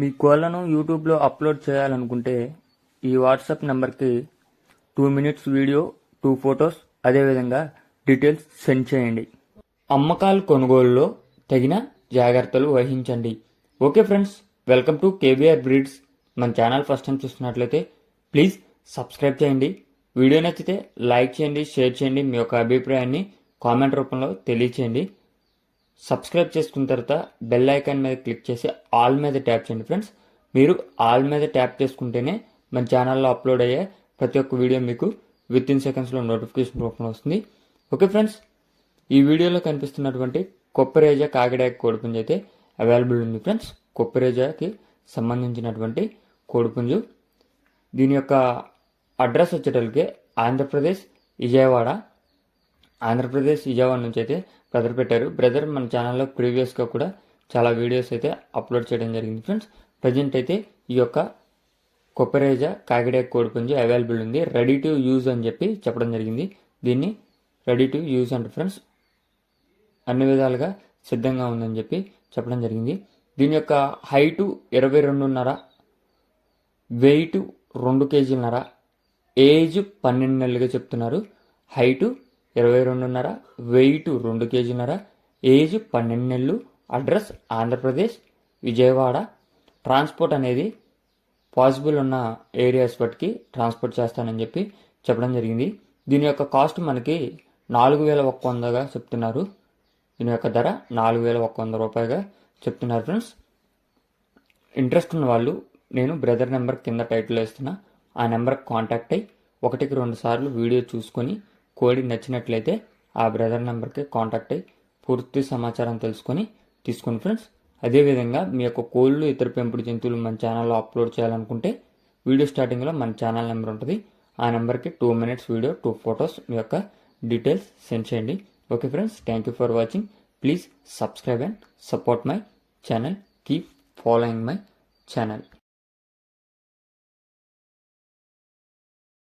మీ కోళ్ళను యూట్యూబ్లో అప్లోడ్ చేయాలనుకుంటే ఈ వాట్సాప్ నెంబర్కి two minutes video two photos అదేవిధంగా డీటెయిల్స్ సెండ్ చేయండి. అమ్మకాలు కొనుగోలులో తగిన జాగ్రత్తలు వహించండి. Okay friends welcome to KBR breeds. మన ఛానల్ ఫస్ట్ టైం చూస్తున్నట్లయితే ప్లీజ్ సబ్స్క్రైబ్ చేయండి. వీడియో నచ్చితే లైక్ చేయండి షేర్ చేయండి. మీ యొక్క అభిప్రాయాన్ని కామెంట్ రూపంలో తెలియచేయండి. సబ్స్క్రైబ్ చేసుకున్న తర్వాత బెల్ ఐకాన్ మీద క్లిక్ చేసి ఆల్ మీద ట్యాప్ చేయండి ఫ్రెండ్స్ మీరు ఆల్ మీద ట్యాప్ చేసుకుంటేనే మన ఛానల్లో అప్లోడ్ అయ్యే ప్రతి ఒక్క వీడియో మీకు విత్ ఇన్ సెకండ్స్లో నోటిఫికేషన్ రూపంలో వస్తుంది. ఓకే ఫ్రెండ్స్ ఈ వీడియోలో కనిపిస్తున్నటువంటి కొప్పరేజా కాకిడాక కోడిపుంజు అయితే అవైలబుల్ ఉంది ఫ్రెండ్స్ కొప్పరేజాకి సంబంధించినటువంటి కోడిపుంజు దీని యొక్క అడ్రస్ వచ్చేటప్పటికి ఆంధ్రప్రదేశ్ విజయవాడ ఆంధ్రప్రదేశ్ విజయవాడ నుంచి అయితే బ్రదర్ పెట్టారు. బ్రదర్ మన ఛానల్లో ప్రీవియస్గా కూడా చాలా వీడియోస్ అయితే అప్లోడ్ చేయడం జరిగింది ఫ్రెండ్స్ ప్రజెంట్ అయితే ఈ యొక్క కొప్పరేజ కాకిడే కోడిపుంజి అవైలబుల్ ఉంది. రెడీ టు యూజ్ అని చెప్పి చెప్పడం జరిగింది. దీన్ని రెడీ టు యూజ్ అంట ఫ్రెండ్స్ అన్ని విధాలుగా సిద్ధంగా ఉందని చెప్పి చెప్పడం జరిగింది. దీని యొక్క హైటు ఇరవై రెండున్నర వెయిట్ రెండు కేజీలన్నర ఏజ్ పన్నెండు నెలలుగా చెప్తున్నారు. హైటు ఇరవై రెండున్నర వెయిట్ రెండు కేజీన్నర. ఏజ్ పన్నెండు నెలలు. అడ్రస్ ఆంధ్రప్రదేశ్ విజయవాడ. ట్రాన్స్పోర్ట్ అనేది పాసిబుల్ ఉన్న ఏరియాస్ బట్టి ట్రాన్స్పోర్ట్ చేస్తానని చెప్పి చెప్పడం జరిగింది. దీని యొక్క కాస్ట్ మనకి నాలుగు వేల ఒక్క వందగా చెప్తున్నారు. దీని యొక్క ధర నాలుగు వేల ఒక్క వంద రూపాయగా చెప్తున్నారు ఫ్రెండ్స్. ఇంట్రెస్ట్ ఉన్న వాళ్ళు నేను బ్రదర్ నెంబర్ కింద టైటిల్ వేస్తున్నా. ఆ నెంబర్కి కాంటాక్ట్ అయ్యి ఒకటికి రెండు సార్లు వీడియో చూసుకొని కోడి నచ్చినట్లయితే ఆ బ్రదర్ నెంబర్కి కాంటాక్ట్ అయ్యి పూర్తి సమాచారం తెలుసుకొని తీసుకోండి ఫ్రెండ్స్. అదేవిధంగా మీ యొక్క కోళ్ళు ఇతర పెంపుడు జంతువులు మన ఛానల్లో అప్లోడ్ చేయాలనుకుంటే వీడియో స్టార్టింగ్లో మన ఛానల్ నెంబర్ ఉంటుంది. ఆ నెంబర్కి two minutes video two photos మీ యొక్క డీటెయిల్స్ సెండ్ చేయండి. Okay friends thank you for watching. Please subscribe and support my channel. Keep following my channel.